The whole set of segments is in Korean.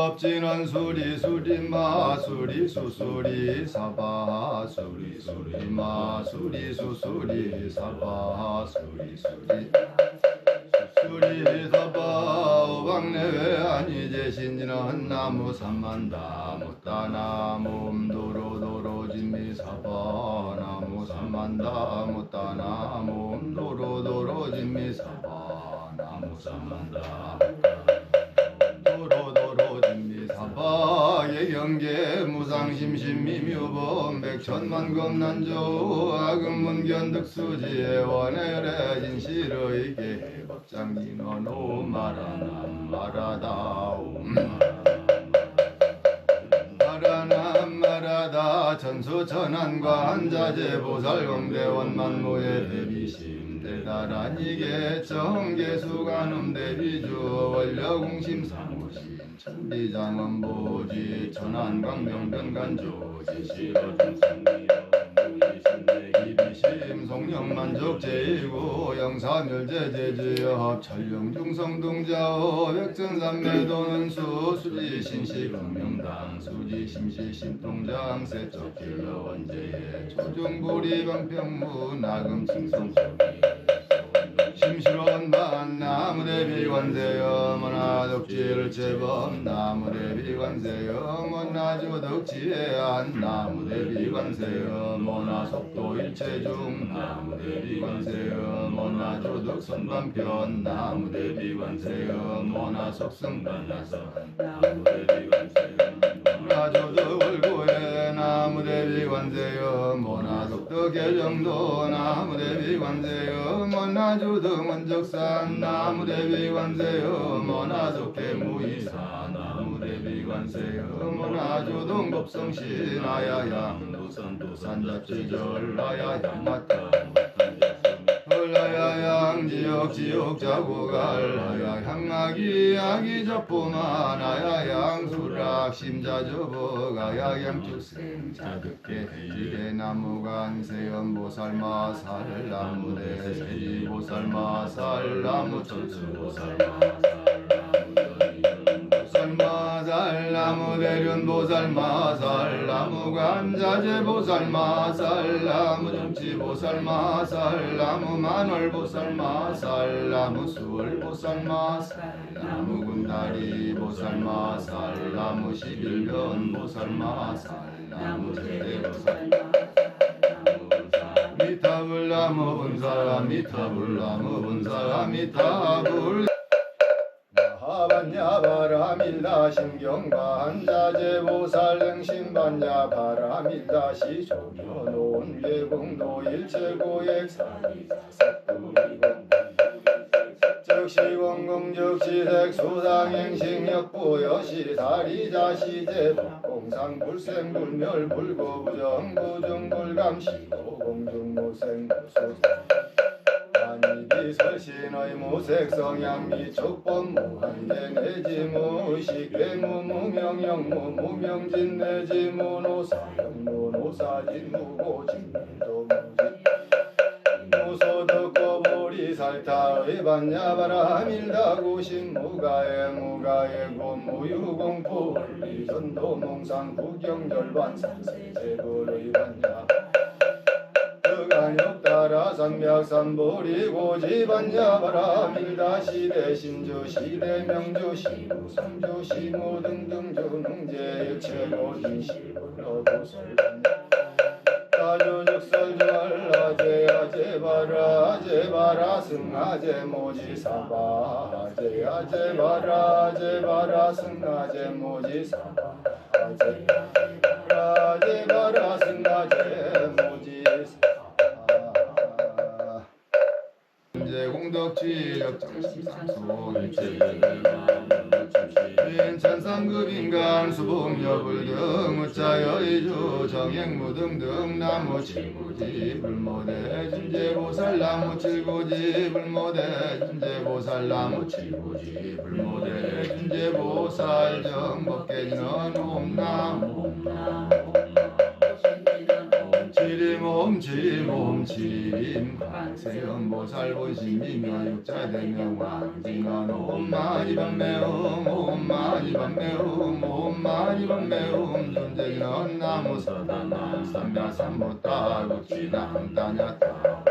법진은 수리 수리 수수리 사바 수리 수리 수수리 사바 수리 수리. 수리 사바 오방내외 아니제 신지는 나무 삼만다 못다 나무 음도로 도로 진미 사바 나무 삼만다 못다 나무 음도로 도로 진미 사바 나무 삼만다 예경계 무상심심미묘범 백천만 검난조 악음문견득수지의 원해래 진실의계 법장기너노 마라남 마라다옴. 마라남 마라다 천수천안과 한자재 보살공대원만모의 대비심 대단한 이게 정계수관음 대비주 원려공심 사무심 천비장원보지 천안광명변간조지 이비심 송영만족 제1구 영사멸제제지협 천령중성동자호 백전산매도는수 수지신시금명당 수지심시신통장 세척길러 원제에 초중고리 방평무 나금칭성소미 심시로운 반 나무대비 관세여 머나덕지를 제법 나무대비 관세여 머나주 덕지에 한 나무대비 관세여 머나속도 일체중 나무대비 관세여 머나주덕 선반편 나무대비 관세여 머나속성반나서 나무대비 계정도 나무대비 관세여 모나주덕 원적산 나무대비 관세여 모나속계 무이사 나무대비 관세여 모나주동 법성신 아야양 도산 도산 잡지절 아야양 마타 헐라야양 지옥 지옥 자고갈 하야양 아기 아기 접보만 아야양 수락 심자 접어 가야양 축생 자극계 지대 나무간 세연 보살마 살 나무 대 세지 보살마 살 나무 천수 보살마 보살마 살 나무 대륜 보살마 살 나무 관자재 보살마 살 나무 정치 보살마 살 나무 만월 보살마 살 나무 수월 보살마 살 나무 군다리 보살마 살 나무 십일변 보살마 살 나무 제대 보살마살 미 타불 나무 본사 미타불 나무 본사 미타불 하반야 바라밀다 신경과 한자재 보살 능신반야 바라밀다 시조묘노은 외공도 일체고액 즉시원공즉시색 수상행식역부여시 사리자시제 공상 불생불멸 불고부정 부중불감시고 공중 무생무소 아니비설신의 무색 성향미 촉범 무한대 내지 무식 괴 무 무명영 무 무명진 내지 무노사영무 노사진 무고 진도 무진 무소득고 보리살타의 반야바라 밀다고 신무가에 무가에 곤무유공포 리전도 몽상 구경절반 산세제불의 반야 따라 산맥산보리 고 지반야바라. 밀다 시대 신주 시대 명주 시무 상주 시무 등등주 능제 최고 인시불로 보설반 가주즉설주알라 제야 제바라 제바라 승하제 모지사바. 제야 제바라 제바라 승하제 모지사바. 제바라 제바라 승하제 공덕지역 정상소 천상급 인간 수봉여불 등 우자여의주 정행무 등등 나무 칠구지 불모대 진제보살 나무 칠구지 불모대 진제보살 나무 칠구지 불모대 진제보살 정법계지는 옴나무 몸치 몸치 관세음보살 본심이며 육자대명 왕징언 옴마니 밤매음 옴마니 밤매음 옴마니 밤매음 존재는 나무 서다남 삼야삼무따 국지남 따냐따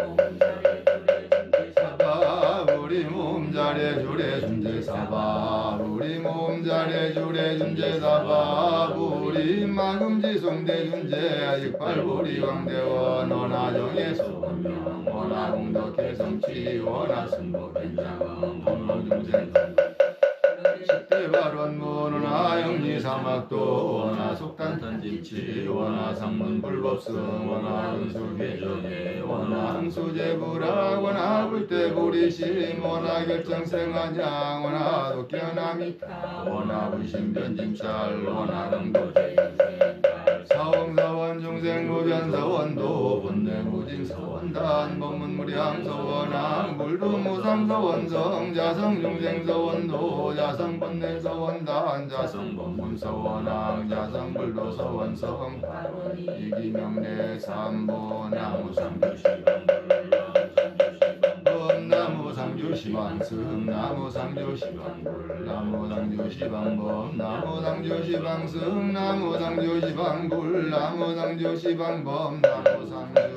우리 몸 잘해 주래 존재 사바. 우리 몸 잘해 주래 존재 사바. 우리 마금지 송대 존재 육발부리 왕대원 원하정의 소명 원하공덕 개성치 원하승복 변장 공로중생 십대 발원문은 하영리 사막도 원하 속단탄진치 원하 상문 불법성 원하 은수계정에 원하 항수 제불학 원하 불대 불이심 원하 결정생한양 원하 독견함이타 원하 불신 변진찰 원하 능도제 사원사원 중생무변사원도 본내무진사원단 법문무량사원왕 물두무상사원성 자성중생사원도 자성본내사원단 자성법문사원왕 자성불도사원성 이기명내 삼보 나무상주시방 시방 승 나무상주시방불 나무상주시방법 나무상주시방 승 나무상주시방불 나무상주시방법 나무상주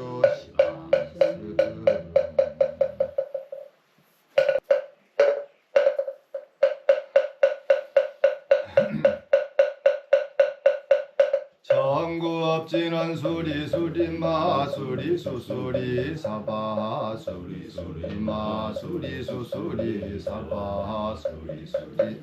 진원 수리 수리 마 수리 수수리 사바 수리 수리 마 수리 수수리 사바 수리 수리.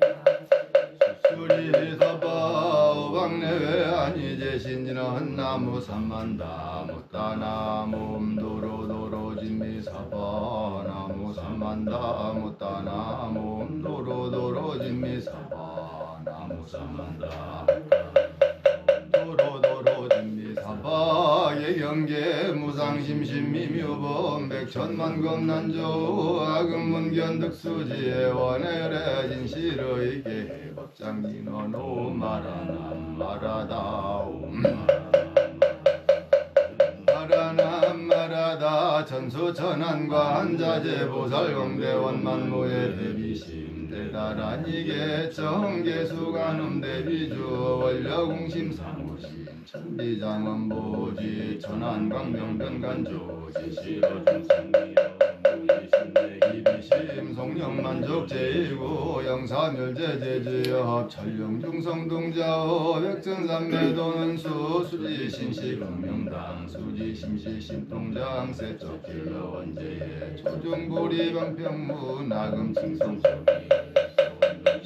수리 사바 오방내외 아니제 신지는 나무 삼만다 못다 나무 음도로 도로 진미 사바 나무 삼만다 못다 나무 음도로 도로 진미 사바 나무 삼만다 예경계 무상심심미묘범 백천만 검난조 악음문견득수지에 원해열에 진실의 계 법장기너 노마라남 마라다옴 마라남 마라다 전수천안과 한자재 보살공대원 만모의 대비심 대단한 이게 정계수관음 대비주 원려공심 사무심 천비장엄보지 천안광명변간조 지 시로중생미여 이비심 송영만족 제이고 영사멸제제주협 천룡중성동자호 백천삼매도는 수 수지신시금명당 수지심시신통장 세척길러 원제에 초중부리 방평무 나금칭성소리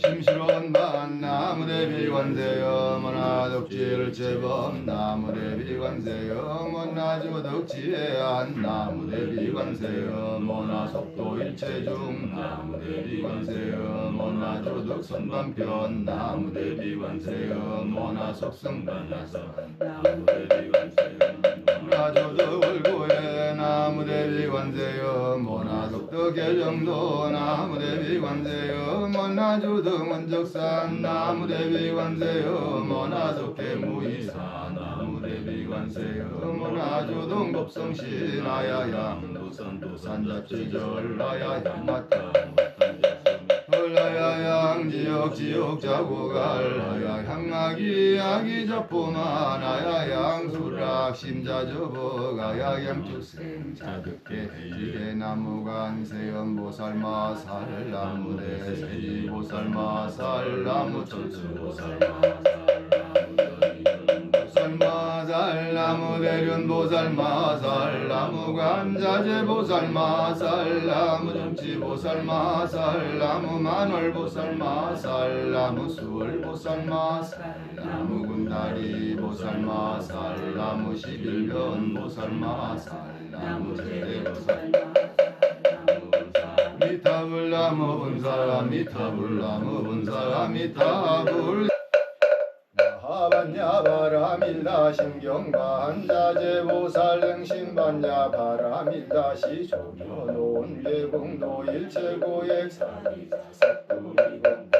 심시로원 나무대비 관세여 머나 덕지를 제범 나무대비 관세여 머나주덕지에한 나무대비 관세여 머나 속도 일체중 나무대비 관세여 머나주덕 선반편 나무대비 관세여 머나 속성반야서 나무대비 계정도 나무대비 관세여 모나주덕 원적산 나무대비 관세여 모나독계 무이사 나무대비 관세여 모나주동 법성시 나야양 도선도산 잡지절 나야양 마타 헐라야 양 지옥 지옥 자고갈. 하야 향악이 아기 접보마 나야 양 수락 심자 접어 가야 양주생 자극계 지게. 나무간 세연 보살 마 살. 나무대 세지 보살 마 살. 나무 천수 보살마 보살 마살 나무 대륜 보살 마살 나무 관자재 보살 마살 나무 정치 보살 마살 나무 만월 보살 마살 나무 수월 보살 마살 나무 군다리 보살 마살 나무 십일변 보살 마살 나무 제대 보살마살 미타불 나무 분사 미타불 나무 분사 미타불. 하 반야 바라밀라 신경과 한자재 보살능신반야 바라밀라 시조묘노은 계공도 일체고액 사리사 색두리공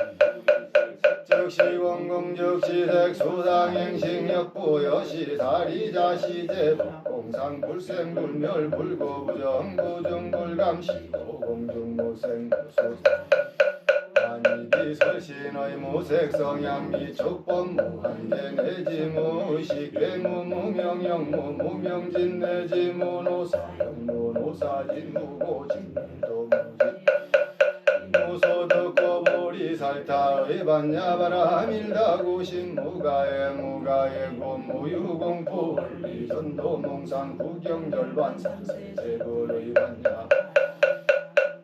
즉시공공 즉시색 수상행식역부 여시 다리자 시제 복공 공상 불생 불멸 불고 부정 부정 불감시고 공중 무생 아니비 설신의 무색 성향미 족본 무한계 내지 무식 괴 무 무명영 무 무명진 내지 무노사 영 무 노사진 무고 진도 무지 무소득고 보리살타의 반야바라 밀다고 신무가에 무가에 곤무유공포 원리전도 몽상 구경절반 산세제불의 반야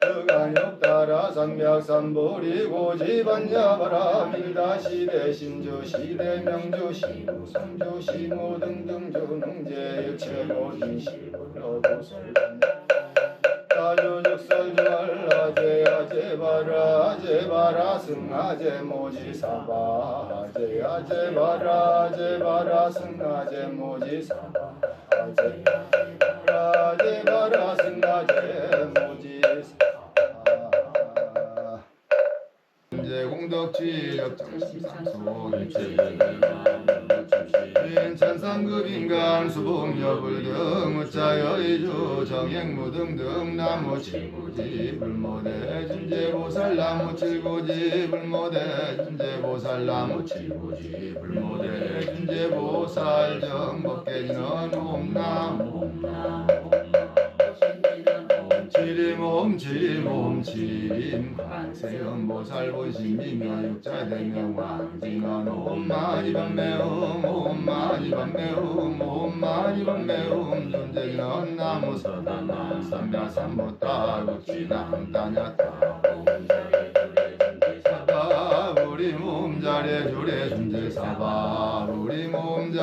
등한역 따라 산맥산보리 고지반야바라 밀다 시대 신주 시대 명주 시무 삼주 시무 등등 주능제 최고 진 시불로 구설반야 아주적설주알라제 아제바라 아제바라 승아제 모지사바 아제 아제바라 아제바라 승아제 모지사바 아제 이제 공덕지 역정상소 인천상급 인간 수봉여불 등 우자여의주 정행무 등등 나무 칠구지 불모대 준재보살 나무 칠구지 불모대 준재보살 나무 칠구지 불모대 옴나무 지림옴 지림 옴 지림. 관세음 보살 본심이며 육자대명 왕징언 옴마니밤매음 옴마니밤매음 옴마니밤매음 존재는 나무 서다남 삼야삼무따 국지남 따냐따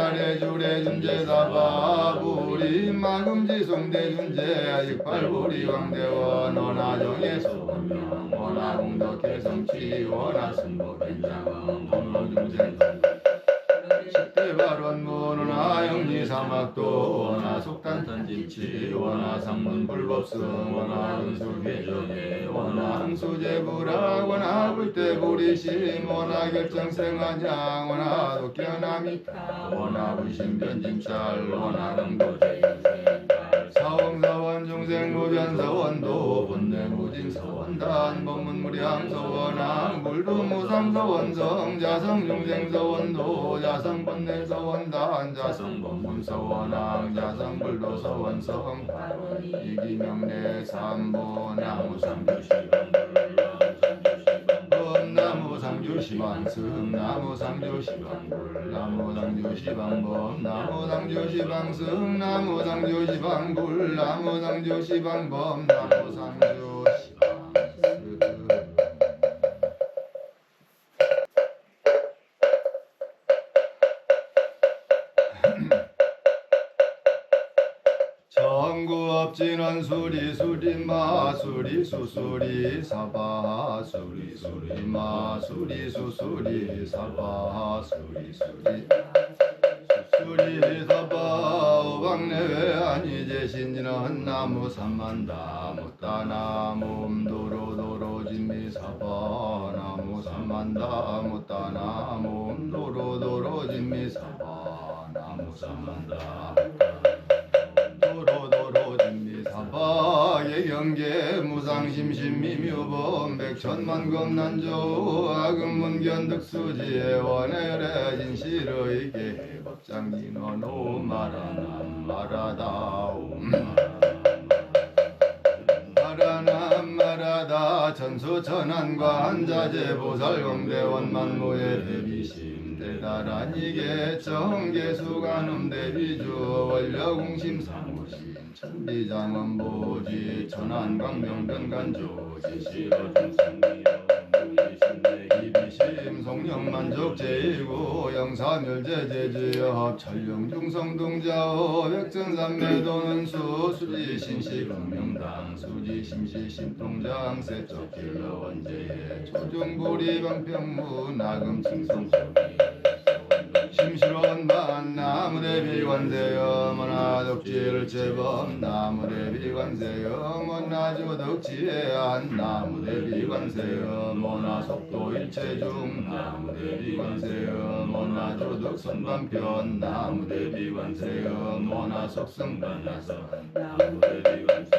몸 잘해주래 존재 사바 우리 마금지 성대 존재 육발 우리 왕대원 원하정의 소명 원하 공덕해 성취 원하 승복 변장은 법로중생 속단턴집치 원하 상문 불법성 원하 은수계정에 원하 항수제불학 원하 불대불이심 원하 결정생한양 원하 독견함이타 원하 불신변진찰 원하 능도제인생 사원사원 중생무변사원도 본내 무진사원단 법문무량사원왕 불두무상사원성 자성중생사원도 자성본내사원단 자성법문사원왕 자성불도사원성 이기명내 삼보 나무상주시방 나무상주시방승 나무상주시방불 나무상주시방범 나무상주시방승 나무상주시방불 나무상주시방범 나무상주 진원 수리 수리 마수리 수수리 사바 수리 수리 마수리 수수리 사바 수리 수리. 수리 사바 오방내외 아니제 신지는 나무 삼만다 무따나무 음도로 도로 진미 사바 나무 삼만다 무따나무 음도로 도로 진미 사바 나무 삼만다 심심미묘범 백천만 검난조 악음문견득수지에 원해열의 진실의계 법장기너 노마라남 마라다옴 마라남 마라다 천수천안과 한자재 보살공대원 만무의 대비심 대단한 이게 정계수관음 대비주 원려공심 사무심 천비장원보지 천안광명변간조 지시로중생미여 이비심 송영만족 제이고 영사멸제제주협 천령중성동자호 백전산매도는수 수지신시금명당 수지심시신통장 세척길러 원제에 초중고리 방평무 나금칭성소미 임실 원반 나무대비 관세여 모나 덕지를 제범 나무대비 관세여 모나주 덕지에한 나무대비 관세여 모나 속도 일체중 나무대비 관세여 모나주 덕선반편 나무대비 관세여 모나 속성반야서 나무대비 관세여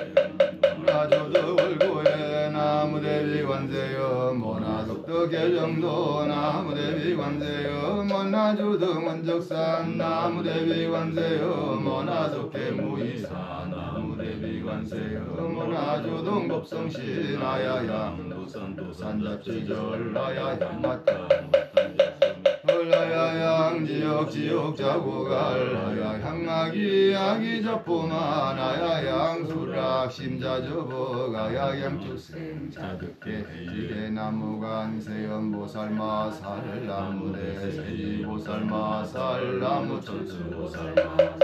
개정도 나무대비 관세여 모나주도 먼적산 나무대비 관세여 모나속계 무이사 나무대비 관세여 모나주동 법성시 나야양 도산도 산 잡지절 나야양 헐라야양 지역 지역 자고갈 하야 향악이 아기 접보마 나야양 수락 심자 접어가야 양주생 자극게 지게 나무간 세연 보살 마 살 나무대 세지 보살 마 살 나무 천수 보살 마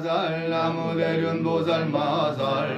살 나무 대륜 보살 마 살나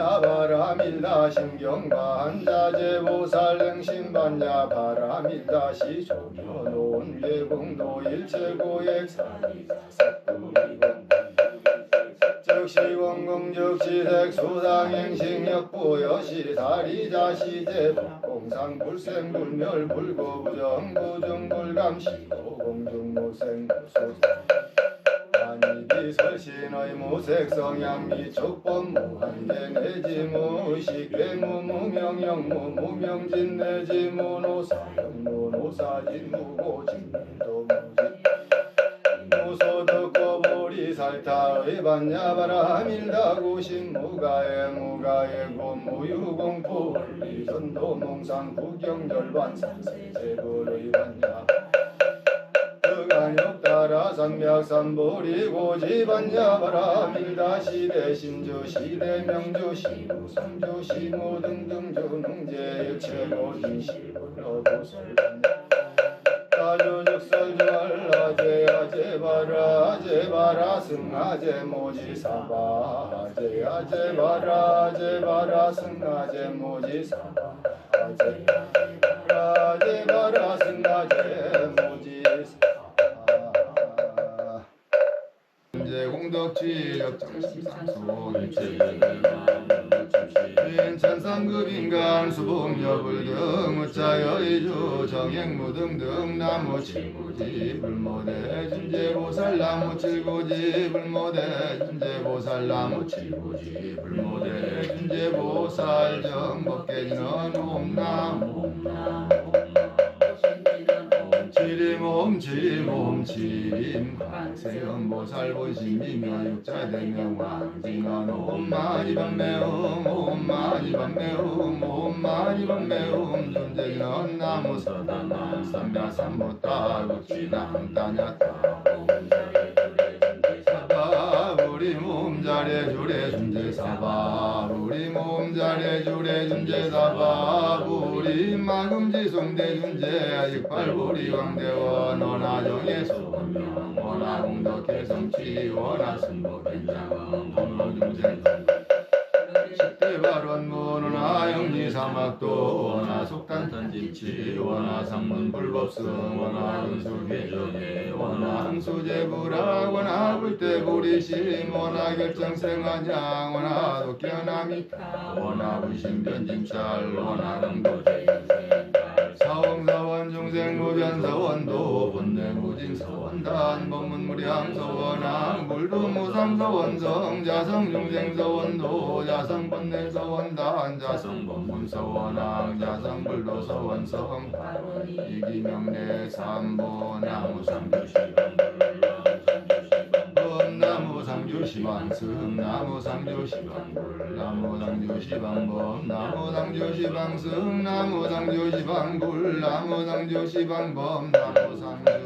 반야 바라밀라 신경반자제보살 능신반야. 바라밀다 시 조묘노은 외공도 즉시원공즉시색 수상행식역부여시 다리자시제 공상 불생 불멸 불고 부정 부중불감시고 공중 무생 무소생 아니비 설신의 무색 성향 미 촉법 무한대 내지 무식 괴무 무명영 무 무명진 내지 무노사영 무노사진 무고진 도 무진 무소득고 보리살타의 반야바라 밀다구신 무가에 무가에 곤무유공포 리전도 몽상 구경절반 산세제불의 반야 따라 삼맥삼보리 고 지반야바라. 밀다 시대 신주 시대 명주 시무 삼주 시무 등등주 능제 최고 인시불로 보설반야 가주즉설주알라. 제야 제바라 제바라 승하제 모지사바. 제야 제바라 제바라 승하제 모지사바. 제 공덕지역 정상소 인천상급인간 수봉여불 등 우자여의주 정행무 등등 나무 칠구지 불모대 준재보살 나무 칠구지 불모대 준재보살 나무 칠구지 불모대 준재보살 정법계지는 옴나무 지 림옴 지림 관세음보살 본심이며 육자대명 왕징언 옴마니밤매음 옴마니밤매음 옴마니밤매음 존재는 나무 서다 남 삼야삼무따 육지남 따냐따 사바 우리 몸 잘해 주래 준재 사바 우리 마금지송대 준재 이빨 우리 왕대원 원하정의 소명 원하 공덕의 성취 원하 승복변장 공로중생 속단탄진치 원하 상문 불법성 원하 은수계정에 원하 항수제불학 원하 불대불이심 원하 결정생한양 원하 독견함이타 원하 불신변진찰 원하 능도제 사원사원 중생 무변 사원도 본내 무진 사원단 법문 무량 사원왕 불도무상 사원성 자성 중생 사원도 자성 본내 사원단 자성 법문 사원왕 자성 불도 사원성. 이기명내 삼보 나무상주시방 시방 승 나무상주시방 불 나무상주시방 범 나무상주시방 승 나무상주시방 불 나무상주시방 범 나무상주시